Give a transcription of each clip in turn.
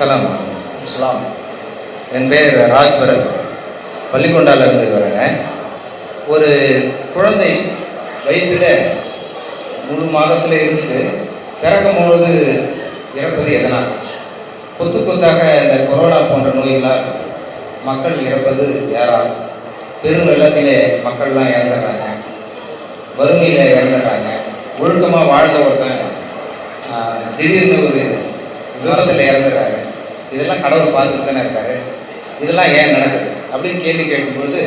சலாம் இஸ்லாம் என் பேர் ராஜ்பரத் பள்ளிக்கொண்டால இருந்து வரேங்க ஒரு குழந்தை வயிற்றில் முழு மாதத்தில் இருந்து பிறக்கும் பொழுது இறப்பது எதனால்? கொத்து கொத்தாக இந்த கொரோனா போன்ற நோய்களால் மக்கள் இறப்பது யாரால்? பெரும் வெள்ளத்திலே மக்கள்லாம் இறந்துடுறாங்க. வறுமையில் இறந்துடுறாங்க. ஒழுக்கமாக வாழ்ந்த ஒருத்தன் திடீர்னு ஒரு விபத்தில் இறந்துடுறாங்க. இதெல்லாம் கடவுள் பார்த்துட்டு தானே இருக்காரு? இதெல்லாம் ஏன் நடக்குது? அப்படின்னு கேள்வி கேட்கும்பொழுது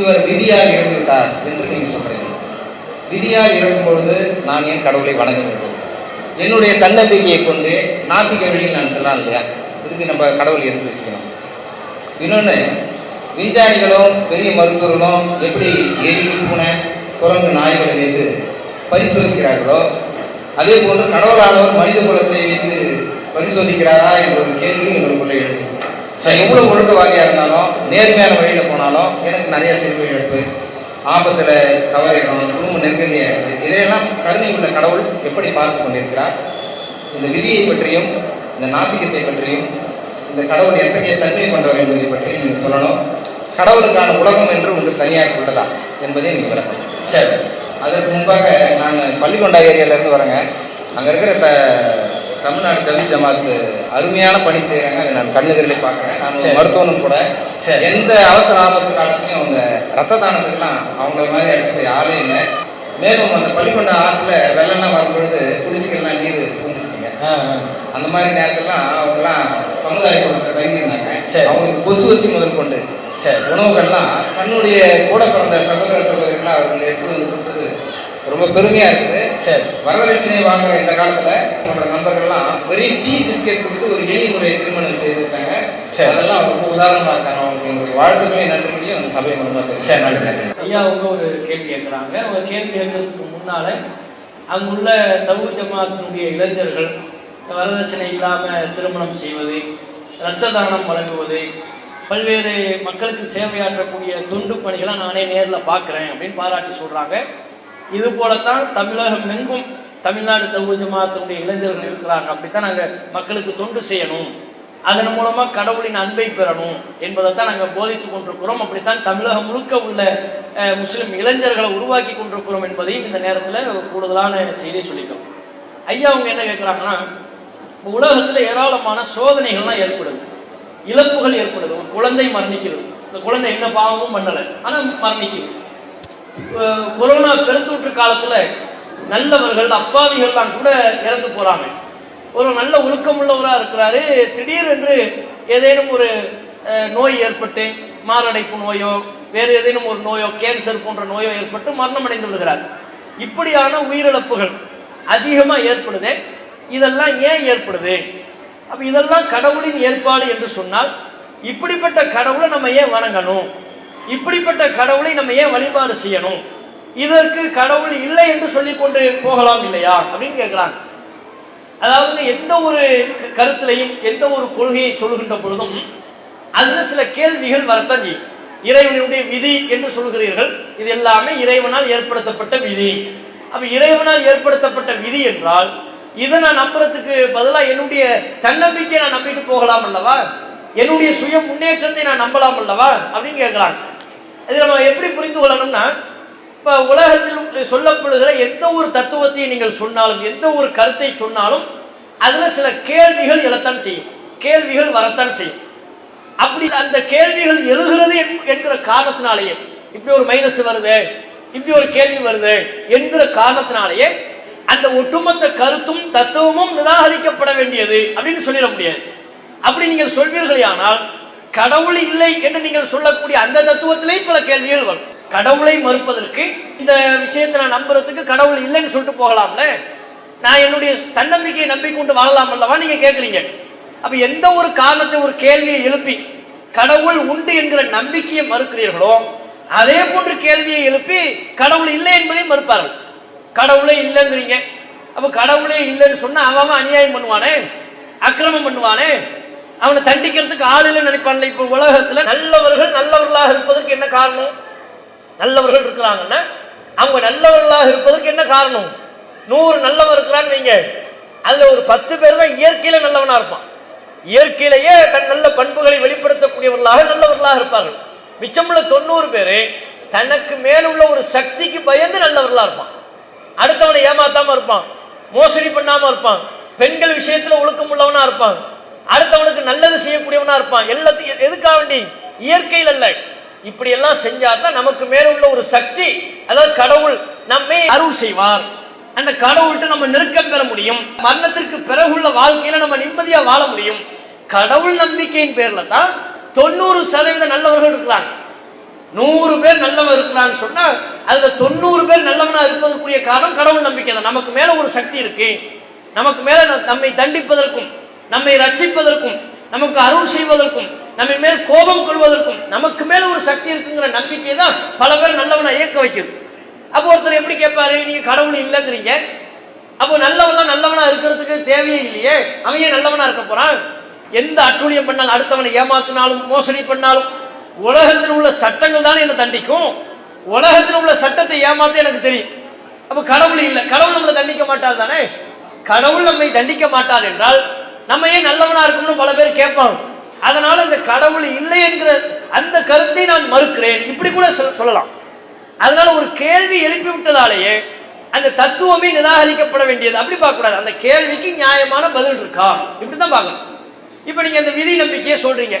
இவர் விதியாக இருந்துவிட்டார் என்று நீங்கள் சொல்கிறீங்க விதியாக இருக்கும்பொழுது நான் ஏன் கடவுளை வணங்க வேண்டும்? என்னுடைய தன்னம்பிக்கையை கொண்டு நாத்திக வழியில் நான் செல்லலாம் இல்லையா? இதுக்கு நம்ம கடவுள் எடுத்து வச்சுக்கணும். இன்னொன்று விஞ்ஞானிகளும் பெரிய மருத்துவர்களும் எப்படி எலி பூனை குரங்கு நாய்களை வைத்து பரிசோதிக்கிறார்களோ அதே போன்று கடவுளானவர் மனித குலத்தை வைத்து பரிசோதிக்கிறாரா என்ற ஒரு கேள்வி எங்களுக்குள்ள எழுது சரி எவ்வளோ ஒழுக்கவாதியாக இருந்தாலும் நேர்மையான வழியில் போனாலும் எனக்கு நிறைய செல்வ இழப்பு ஆபத்தில் தவறிடணும் குடும்ப நெருக்கடியாகிறது இதையெல்லாம் கருணை உள்ள கடவுள் எப்படி பார்த்து கொண்டிருக்கிறார்? இந்த விதியை பற்றியும் இந்த நாத்திகத்தை பற்றியும் இந்த கடவுள் எத்தகைய தன்மை கொண்டவர் என்பதை பற்றி நீங்கள் சொல்லணும். கடவுளுக்கான உலகம் என்று ஒன்று தனியாக உள்ளதா என்பதை நீங்கள் விளக்கணும். சரி அதற்கு முன்பாக நான் பள்ளிக்கொண்டா ஏரியாவிலேருந்து வரேங்க. அங்கே இருக்கிற த தமிழ்நாடு தமிழ் ஜமாத்து அருமையான பணி செய்கிறாங்க அதை நான் கண்ணுதரில் பார்க்குறேன் நான். மருத்துவனும் கூட. எந்த அவசர ஆபத்து காலத்துலையும் அவங்க ரத்த தானத்துக்குலாம் அவங்கள மாதிரி அடிச்ச ஆளே இல்லை மேலும் அந்த பள்ளிக்கொண்டா ஆற்றுல வெள்ளம்லாம் வரும்பொழுது குடிசைகள்லாம் நீர் பூந்துருச்சுங்க. அந்த மாதிரி நேரத்துலலாம் அவங்கெல்லாம் சமுதாய கூடத்தில் தங்கியிருந்தாங்க. அவங்களுக்கு கொசு வச்சு முதல் கொண்டு உணவுகள்லாம் தன்னுடைய கூட பிறந்த சகோதர சகோதரிகளை அவர்கள் எடுத்து வந்து கொடுத்தது ரொம்ப பெருமையா இருக்குது. சரி. வரதட்சணை வாங்குற இந்த காலத்துல போன்ற நண்பர்கள்லாம் வெறும் டீ பிஸ்கெட் கொடுத்து ஒரு எளிய முறையை திருமணம் செய்திருக்காங்க. சரி. அதெல்லாம் ரொம்ப உதாரணமா இருக்காங்க. அவங்களுக்கு என்னுடைய வாழ்த்துக்களையும் நன்றிகளையும் அந்த சபை மூலமா சரி. நன்றி ஐயா அவங்க ஒரு கேள்வி கேட்குறாங்க அவங்க கேள்வி கேட்கறதுக்கு முன்னால அங்குள்ள தவு ஜமாத்தினுடைய இளைஞர்கள் வரதட்சணை இல்லாமல் திருமணம் செய்வது இரத்த தானம் வழங்குவது பல்வேறு மக்களுக்கு சேவையாற்றக்கூடிய தொண்டு பணிகளை நானே நேரில் பார்க்குறேன் அப்படின்னு பாராட்டி சொல்கிறாங்க இது போலத்தான் தமிழகம் எங்கும் தமிழ்நாடு தகுதி ஜமாத்தினுடைய இளைஞர்கள் இருக்கிறாங்க. அப்படித்தான் நாங்கள் மக்களுக்கு தொண்டு செய்யணும். அதன் மூலமாக கடவுளின் அன்பை பெறணும் என்பதைத்தான் நாங்கள் போதித்துக் கொண்டிருக்கிறோம். அப்படித்தான் தமிழகம் முழுக்க உள்ள முஸ்லிம் இளைஞர்களை உருவாக்கி கொண்டிருக்கிறோம் என்பதையும் இந்த நேரத்தில் கூடுதலான செய்தியை சொல்லிக்கிறோம் ஐயா அவங்க என்ன கேட்குறாங்கன்னா உலகத்தில் ஏராளமான சோதனைகள்லாம் ஏற்படுது. இழப்புகள் ஏற்படுது. ஒரு குழந்தை மரணிக்கிறது. இந்த குழந்தை என்ன பாவமும் பண்ணலை. ஆனால் மரணிக்குது. கொரோனா பெருந்தொற்று காலத்தில் நல்லவர்கள் அப்பாவிகள்லாம் கூட இறந்து போகிறாங்க ஒரு நல்ல ஒழுக்கமுள்ளவராக இருக்கிறாரு. திடீரென்று ஏதேனும் ஒரு நோய் ஏற்பட்டு மாரடைப்பு நோயோ வேறு ஏதேனும் ஒரு நோயோ கேன்சர் போன்ற நோயோ ஏற்பட்டு மரணம் அடைந்து விடுகிறார். இப்படியான உயிரிழப்புகள் அதிகமாக ஏற்படுது. இதெல்லாம் ஏன் ஏற்படுது? அப்போ இதெல்லாம் கடவுளின் ஏற்பாடு என்று சொன்னால் இப்படிப்பட்ட கடவுளை நம்ம ஏன் வணங்கணும்? இப்படிப்பட்ட கடவுளை நம்ம ஏன் வழிபாடு செய்யணும்? இதற்கு கடவுள் இல்லை என்று சொல்லி கொண்டு போகலாம் இல்லையா? அப்படின்னு கேட்குறாங்க. அதாவது எந்த ஒரு கருத்திலையும் எந்த ஒரு கொள்கையை சொல்கின்ற பொழுதும் அதில் சில கேள்விகள் வரத்தான் செய்யும். இறைவனுடைய விதி என்று சொல்கிறீர்கள் இது எல்லாமே இறைவனால் ஏற்படுத்தப்பட்ட விதி. அப்போ இறைவனால் ஏற்படுத்தப்பட்ட விதி என்றால் இதை நான் நம்புறதுக்கு பதிலாக என்னுடைய தன்னம்பிக்கையை நான் நம்பிட்டு போகலாம் அல்லவா? என்னுடைய சுய முன்னேற்றத்தை நான் நம்பலாம் அல்லவா? அப்படின்னு கேட்குறாங்க. இது நம்ம எப்படி புரிந்து கொள்ளணும்னா இப்போ உலகத்தில் சொல்லப்படுகிற எந்த ஒரு தத்துவத்தை நீங்கள் சொன்னாலும் எந்த ஒரு கருத்தை சொன்னாலும் அதில் சில கேள்விகள் எழத்தான் செய்யும். கேள்விகள் வரத்தான் செய்யும். அப்படி அந்த கேள்விகள் எழுகிறது என்கிற காரணத்தினாலேயே இப்படி ஒரு மைனஸ் வருது இப்படி ஒரு கேள்வி வருது என்கிற காரணத்தினாலேயே அந்த ஒட்டுமொத்த கருத்தும் தத்துவமும் நிராகரிக்கப்பட வேண்டியது அப்படின்னு சொல்லிட முடியாது. அப்படி நீங்கள் சொல்வீர்களே ஆனால் கடவுள் இல்லை என்று நீங்கள் சொல்லக்கூடிய அந்த தத்துவத்திலேயும் பல கேள்விகள் வரும். கடவுளை மறுப்பதற்கு இந்த விஷயத்தை நான் நம்புறதுக்கு கடவுள் இல்லைன்னு சொல்லிட்டு போகலாம்ல? நான் என்னுடைய தன்னம்பிக்கையை நம்பிக்கொண்டு வாழலாம் அல்லவா நீங்க கேட்குறீங்க அப்ப எந்த ஒரு காரணத்தை ஒரு கேள்வியை எழுப்பி கடவுள் உண்டு என்கிற நம்பிக்கையை மறுக்கிறீர்களோ அதே போன்ற கேள்வியை எழுப்பி கடவுள் இல்லை என்பதை மறுப்பார்கள். கடவுளே இல்லைங்கிறீங்க. அப்ப கடவுளே இல்லைன்னு சொன்னா அவன் அநியாயம் பண்ணுவானே? அக்கிரமம் பண்ணுவானே? அவனை தண்டிக்கிறதுக்கு ஆள் இல்லைன்னு நினைப்பான்ல. இப்ப உலகத்துல நல்லவர்கள் நல்லவர்களாக இருப்பதற்கு என்ன காரணம்? நல்லவர்கள் இருக்கிறாங்கன்னா அவங்க நல்லவர்களாக இருப்பதற்கு என்ன காரணம்? நூறு நல்லவன் இருக்கிறான்னு வைங்க. அதுல ஒரு பத்து பேர் தான் இயற்கையில நல்லவனா இருப்பான். இயற்கையிலேயே தன் நல்ல பண்புகளை வெளிப்படுத்தக்கூடியவர்களாக நல்லவர்களாக இருப்பார்கள். மிச்சமுள்ள தொண்ணூறு பேரு தனக்கு மேலுள்ள ஒரு சக்திக்கு பயந்து நல்லவர்களா இருப்பான். அடுத்தவனை ஏமாத்தாம இருப்பான். மோசடி பண்ணாம இருப்பான். பெண்கள் விஷயத்துல ஒழுக்கம் உள்ளவனா இருப்பான். அடுத்தவனுக்கு நல்லது செய்யக்கூடியவனா இருப்பான். எல்லாத்தையும் எதுக்காக வேண்டி? இயற்கையில் அல்ல. இப்படி எல்லாம் செஞ்சா தான் நமக்கு மேல உள்ள ஒரு சக்தி அதாவது கடவுள் நம்மை அருள் செய்வார். அந்த கடவுள்கிட்ட நம்ம நெருக்கம் பெற முடியும். மரணத்திற்கு பிறகுள்ள வாழ்க்கையில நம்ம நிம்மதியா வாழ முடியும். கடவுள் நம்பிக்கையின் பேர்ல தான் தொண்ணூறு சதவீத நல்லவர்கள் இருக்கிறாங்க. நூறு பேர் நல்லவன் இருக்கிறான்னு சொன்னா அதுல தொண்ணூறு பேர் நல்லவனா இருப்பதற்குரிய காரணம் கடவுள் நம்பிக்கை தான். நமக்கு மேல ஒரு சக்தி இருக்கு. நமக்கு மேல ந- நம்மை தண்டிப்பதற்கும் நம்மை ரட்சிப்பதற்கும் நமக்கு அருள் செய்வதற்கும் நம்ம மேல் கோபம் கொள்வதற்கும் நமக்கு மேல ஒரு சக்தி இருக்குங்கிற நம்பிக்கை தான் பல பேர் நல்லவனை இயக்க வைக்கிறது அப்போ ஒருத்தர் எப்படி கேட்பாரு நீங்க கடவுள் இல்லைங்கிறீங்க. அப்போ நல்லவனா நல்லவனா இருக்கிறதுக்கு தேவையே இல்லையே. அவன் ஏன் நல்லவனா இருக்க போறான்? எந்த அட்டூழியம் பண்ணாலும் அடுத்தவனை ஏமாத்தினாலும் மோசடி பண்ணாலும் உலகத்தில் உள்ள சட்டங்கள் தானே என்ன தண்டிக்கும். உலகத்தில் உள்ள சட்டத்தை ஏமாத்த எனக்கு தெரியும். அப்ப கடவுள் இல்லை. கடவுள் நம்மளை தண்டிக்க மாட்டார் தானே? கடவுள் நம்மை தண்டிக்க மாட்டார் என்றால் நம்ம ஏன் நல்லவனா இருக்கணும்னு பல பேர் கேட்பாங்க. அதனால இந்த கடவுள் இல்லை என்கிற அந்த கருத்தை நான் மறுக்கிறேன். இப்படி கூட சொல்ல- சொல்லலாம். அதனால ஒரு கேள்வி எழுப்பி விட்டதாலேயே அந்த தத்துவமே நிராகரிக்கப்பட வேண்டியது. அப்படி பார்க்கக்கூடாது. அந்த கேள்விக்கு நியாயமான பதில் இருக்கா? இப்படிதான் பார்க்கணும். இப்போ நீங்க அந்த விதி நம்பிக்கையை சொல்றீங்க.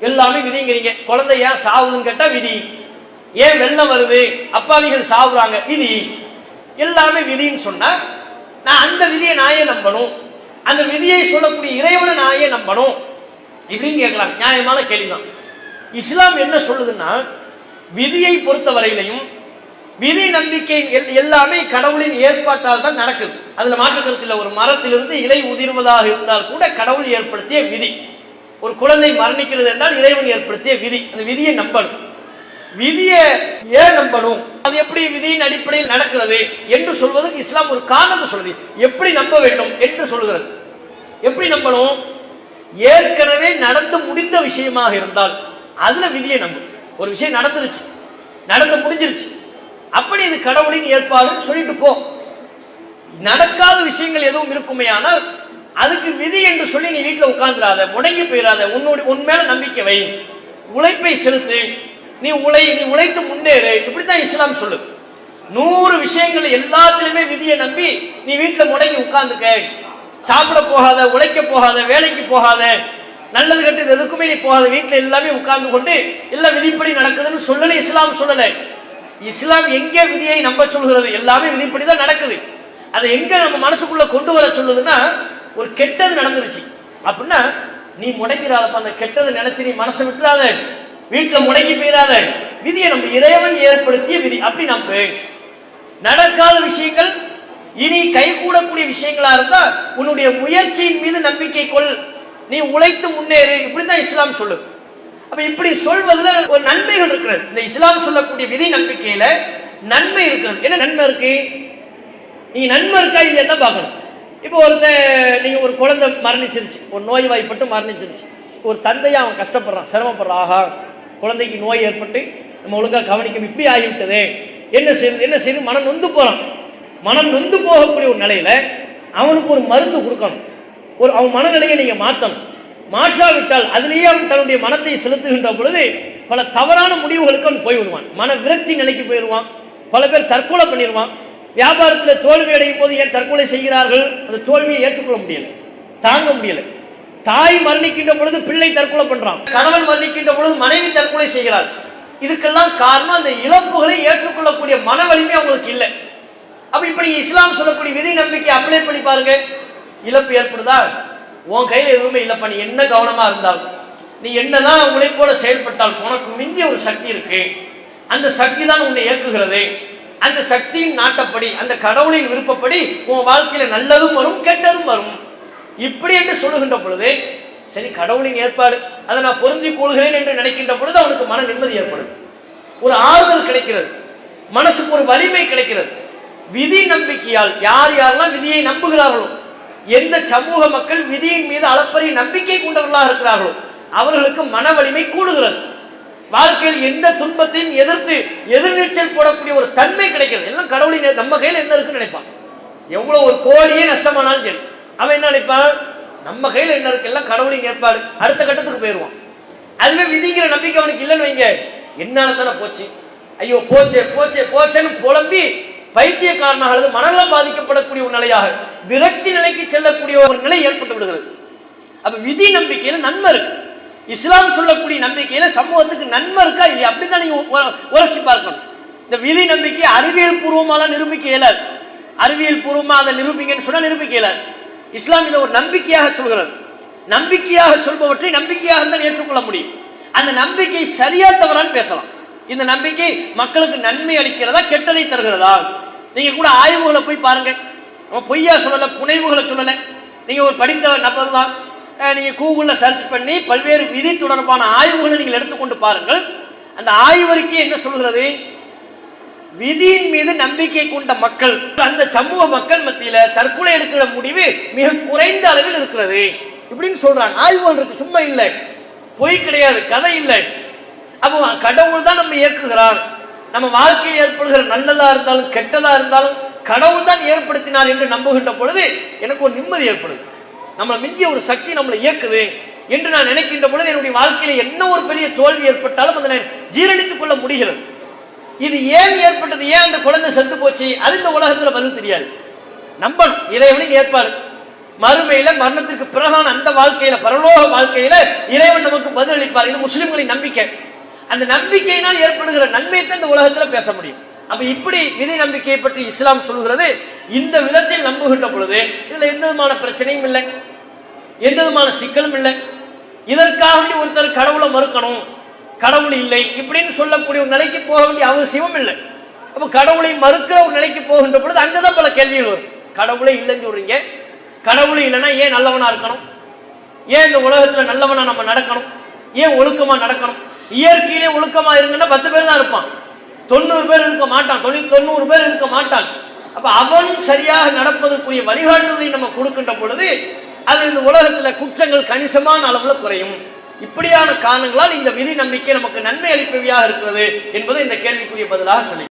எல்லாமே விதிங்கிறீங்க. குழந்தை ஏன் சாவுதுன்னு கேட்டா விதி. ஏன் வெள்ளம் வருது? அப்பாவிகள் சாவுறாங்க. விதி. எல்லாமே விதின்னு சொன்னா நான் அந்த விதியை நான் ஏன் நம்பணும்? அந்த விதியை சொல்லக்கூடிய இறைவனை நான் ஏன் நம்பணும். இப்படின்னு கேட்கலாம். நியாயமான கேள்விதான். இஸ்லாம் என்ன சொல்லுதுன்னா விதியை பொறுத்த வரையிலையும் விதி நம்பிக்கை எல்- எல்லாமே கடவுளின் ஏற்பாட்டால் தான் நடக்குது. அதுல மாற்றுக்கருத்தில் ஒரு மரத்திலிருந்து இலை உதிர்வதாக இருந்தால் கூட கடவுள் ஏற்படுத்திய விதி. ஒரு குழந்தை மரணிக்கிறது என்றால் இறைவன் ஏற்படுத்திய விதி. அந்த விதியை நம்பணும். விதியை ஏன் நம்பணும்? அது எப்படி விதியின் அடிப்படையில் நடக்கிறது என்று சொல்வதற்கு இஸ்லாம் ஒரு காரணத்தை சொல்லுது. எப்படி நம்ப வேண்டும் என்று சொல்கிறது எப்படி நம்பணும்? ஏற்கனவே நடந்து முடிந்த விஷயமாக இருந்தால் அதுல விதியை நம்பும் ஒரு விஷயம் நடந்துருச்சு. நடந்து முடிஞ்சிருச்சு. அப்படி இது கடவுளின் ஏற்பாடுன்னு சொல்லிட்டு போ. நடக்காத விஷயங்கள் எதுவும் இருக்குமே ஆனால் அதுக்கு விதி என்று சொல்லி நீ வீட்டில் உட்காந்துடாத முடங்கி போயிடாத உன்னோட உன் மேல நம்பிக்கை வை. உழைப்பை செலுத்து. நீ உழை நீ உழைத்து முன்னேறு. இப்படித்தான் இஸ்லாம் சொல்லு நூறு விஷயங்கள் எல்லாத்துலயுமே விதியை நம்பி நீ வீட்டில் முடங்கி உட்கார்ந்துக்க. சாப்பிட போகாத உழைக்க போகாத வேலைக்கு போகாத நல்லது கெட்டது எதுக்குமே நீ போகாத. வீட்டில் எல்லாமே உட்கார்ந்து கொண்டு எல்லாம் விதிப்படி நடக்குதுன்னு சொல்லலை இஸ்லாம் சொல்லலை. இஸ்லாம் எங்கே விதியை நம்ப சொல்கிறது? எல்லாமே விதிப்படி தான் நடக்குது. அதை எங்கே நம்ம மனசுக்குள்ளே கொண்டு வர சொல்லுதுன்னா ஒரு கெட்டது நடந்துருச்சு. அப்படின்னா நீ முடங்கிறாதப்ப அந்த கெட்டது நினைச்சு நீ மனசை விட்டுறாத. வீட்டில் முடங்கி போயிடாத விதியை நம்ம இறைவன் ஏற்படுத்திய விதி. அப்படி நம்பு நடக்காத விஷயங்கள் இனி கைகூடக்கூடிய விஷயங்களா இருந்தா உன்னுடைய முயற்சியின் மீது நம்பிக்கை கொள். நீ உழைத்து முன்னேறு. இப்படிதான் இஸ்லாம் சொல்லு அப்ப இப்படி சொல்வதுல ஒரு நன்மைகள் இருக்கிறது. இந்த இஸ்லாம் சொல்லக்கூடிய விதி நம்பிக்கையில நன்மை இருக்கிறது. என்ன நன்மை இருக்கு? நீங்க நன்மை இருக்கா இல்லையா தான் பார்க்கணும். இப்போ ஒருத்த நீங்க ஒரு குழந்தை மரணிச்சிருச்சு. ஒரு நோய் வாய்ப்பட்டு மரணிச்சிருச்சு. ஒரு தந்தையா அவன் கஷ்டப்படுறான். சிரமப்படுறான். ஆஹா குழந்தைக்கு நோய் ஏற்பட்டு நம்ம ஒழுங்காக கவனிக்க இப்படி ஆகிவிட்டதே. என்ன செய்யுது என்ன செய்யுது மனம் நொந்து போகிறான் மனம் நொந்து போகக்கூடிய ஒரு நிலையில் அவனுக்கு ஒரு மருந்து கொடுக்கணும். ஒரு அவன் மனநிலையை நீங்கள் மாற்றணும் மாற்றாவிட்டால் அதிலேயே அவன் தன்னுடைய மனத்தை செலுத்துகின்ற பொழுது பல தவறான முடிவுகளுக்கு அவன் போய் விடுவான் மன விரக்தி நிலைக்கு போயிடுவான். பல பேர் தற்கொலை பண்ணிடுவான். வியாபாரத்தில் தோல்வி அடையும் போது ஏன் தற்கொலை செய்கிறார்கள்? அந்த தோல்வியை ஏற்றுக்கொள்ள முடியலை. தாங்க முடியலை. தாய் மரணிக்கின்ற பொழுது பிள்ளை தற்கொலை பண்றான். கணவன் மரணிக்கின்ற பொழுது மனைவி தற்கொலை செய்கிறாள். இதுக்கெல்லாம் காரணம் அந்த இழப்புகளை ஏற்றுக்கொள்ளக்கூடிய மன வலிமை அவங்களுக்கு இல்லை. அப்ப இப்ப நீங்க இஸ்லாம் சொல்லக்கூடிய விதி நம்பிக்கை அப்ளை பண்ணி பாருங்க. இழப்பு ஏற்படுதா? உன் கையில எதுவுமே இல்லப்பா. நீ என்ன கவனமா இருந்தாலும் நீ என்னதான் உழைப்போட செயல்பட்டால் உனக்கு மிஞ்சிய ஒரு சக்தி இருக்கு. அந்த சக்தி தான் உன்னை இயக்குகிறது. அந்த சக்தியின் நாட்டப்படி அந்த கடவுளின் விருப்பப்படி உன் வாழ்க்கையில நல்லதும் வரும் கெட்டதும் வரும். இப்படி என்று சொல்லுகின்ற பொழுது சரி கடவுளின் ஏற்பாடு அதை நான் பொருந்தி கொள்கிறேன் என்று நினைக்கின்ற பொழுது அவனுக்கு மன நிம்மதி ஏற்படும். ஒரு ஆறுதல் கிடைக்கிறது. மனசுக்கு ஒரு வலிமை கிடைக்கிறது. விதி நம்பிக்கையால் யார் யாரெல்லாம் விதியை நம்புகிறார்களோ எந்த சமூக மக்கள் விதியின் மீது அளப்பரிய நம்பிக்கை கொண்டவர்களாக இருக்கிறார்களோ அவர்களுக்கு மன வலிமை கூடுகிறது. வாழ்க்கையில் எந்த துன்பத்தையும் எதிர்த்து எதிர்நீச்சல் போடக்கூடிய ஒரு தன்மை கிடைக்கிறது. எல்லாம் கடவுளின் நம்ம கையில் என்ன இருக்குன்னு நினைப்பான். எவ்வளோ ஒரு கோடியே நஷ்டமானாலும் சரி. அவன் என்ன நினைப்பான்? நம்ம கையில் என்ன இருக்கு? எல்லாம் கடவுளின் ஏற்பாடு அடுத்த கட்டத்துக்கு போயிடுவான் அதுவே விதிங்கிற நம்பிக்கை அவனுக்கு இல்லைன்னு வைங்க. என்னால தானே போச்சு. ஐயோ போச்சே போச்சே போச்சேன்னு புலம்பி பைத்தியக்காரனாக அல்லது மனநலம் பாதிக்கப்படக்கூடிய ஒரு நிலையாக விரக்தி நிலைக்கு செல்லக்கூடிய ஒரு நிலை ஏற்பட்டு விடுகிறது. அப்ப விதி நம்பிக்கையில நன்மை இருக்கு. இஸ்லாம் சொல்லக்கூடிய நம்பிக்கையில சமூகத்துக்கு நன்மை இருக்கா இல்லையா? அப்படிதான் நீங்க உரசி பார்க்கணும். இந்த விதி நம்பிக்கை அறிவியல் பூர்வமாலாம் நிரூபிக்க இயலாது. அறிவியல் பூர்வமா அதை நிரூபிங்கன்னு சொன்னா நிரூபிக்க இயலாது. இஸ்லாம் இதை ஒரு நம்பிக்கையாக சொல்கிறது. நம்பிக்கையாக சொல்பவற்றை நம்பிக்கையாக தான் ஏற்றுக்கொள்ள முடியும். அந்த நம்பிக்கை சரியா தவறான்னு பேசலாம். இந்த நம்பிக்கை மக்களுக்கு நன்மை அளிக்கிறதா கெட்டதை தருகிறதா? நீங்க கூட ஆய்வுகளை போய் பாருங்க. அவன் பொய்யா சொல்லல புனைவுகளை சொல்லல. நீங்க ஒரு படித்த நபர் தான். நீங்க கூகுளில் சர்ச் பண்ணி பல்வேறு விதி தொடர்பான ஆய்வுகளை நீங்கள் எடுத்துக்கொண்டு பாருங்கள். அந்த ஆய்வறிக்கை என்ன சொல்கிறது? விதியின் மீது நம்பிக்கை கொண்ட மக்கள் அந்த சமூக மக்கள் மத்தியில தற்கொலை எடுக்கிற முடிவு மிக குறைந்த அளவில் இருக்கிறது. இப்படின்னு சொல்றாங்க ஆய்வுகள் இருக்கு. சும்மா இல்லை. பொய் கிடையாது. கதை இல்லை. அப்போ கடவுள் தான் நம்ம இயக்குகிறார். நம்ம வாழ்க்கையில் ஏற்படுகிற நல்லதா இருந்தாலும் கெட்டதா இருந்தாலும் கடவுள் தான் ஏற்படுத்தினார் என்று நம்புகின்ற பொழுது எனக்கு ஒரு நிம்மதி ஏற்படுது. நம்மளை மிஞ்சிய ஒரு சக்தி நம்மளை இயக்குது என்று நான் நினைக்கின்ற பொழுது என்னுடைய வாழ்க்கையில் என்ன ஒரு பெரிய தோல்வி ஏற்பட்டாலும் அதை நான் ஜீரணித்துக் கொள்ள முடிகிறது. இது ஏன் ஏற்பட்டது? ஏன் அந்த குழந்தை செத்து போச்சு? அது இந்த உலகத்துல பதில் தெரியாது. நம்பணும் இறைவனின் ஏற்பாடு. மறுமையில மரணத்திற்கு பிறகான அந்த வாழ்க்கையில பரலோக வாழ்க்கையில இறைவன் நமக்கு பதில் அளிப்பார் இது முஸ்லிம்களின் நம்பிக்கை. அந்த நம்பிக்கையினால் ஏற்படுகிற நன்மையை தான் இந்த உலகத்துல பேச முடியும். அப்ப இப்படி விதி நம்பிக்கையை பற்றி இஸ்லாம் சொல்கிறது. இந்த விதத்தில் நம்புகின்ற பொழுது இதுல எந்த விதமான பிரச்சனையும் இல்லை. எந்த விதமான சிக்கலும் இல்லை. இதற்காக ஒருத்தர் கடவுளை மறுக்கணும். கடவுள் இல்லை இப்படின்னு சொல்லக்கூடிய ஒரு நிலைக்கு போக வேண்டிய அவசியமும் இல்லை. அப்போ கடவுளை மறுக்கிற ஒரு நிலைக்கு போகின்ற பொழுது அங்கதான் பல கேள்விகள் வரும். கடவுளே இல்லைன்னு சொல்றீங்க. கடவுளே இல்லைன்னா ஏன் நல்லவனா இருக்கணும்? ஏன் இந்த உலகத்துல நல்லவனா நம்ம நடக்கணும்? ஏன் ஒழுக்கமா நடக்கணும்? இயற்கையிலே ஒழுக்கமா இருங்கன்னா பத்து பேர் தான் இருப்பான். தொண்ணூறு பேர் இருக்க மாட்டான். தொண்ணூறு தொண்ணூறு பேர் இருக்க மாட்டான். அப்ப அவன் சரியாக நடப்பதற்குரிய வழிகாட்டுதலை நம்ம கொடுக்கின்ற பொழுது அது இந்த உலகத்துல குற்றங்கள் கணிசமான அளவுல குறையும். இப்படியான காரணங்களால் இந்த விதி நம்பிக்கை நமக்கு நன்மை அளிப்பவையாக இருக்கிறது என்பது இந்த கேள்விக்குரிய பதிலாக சொல்லி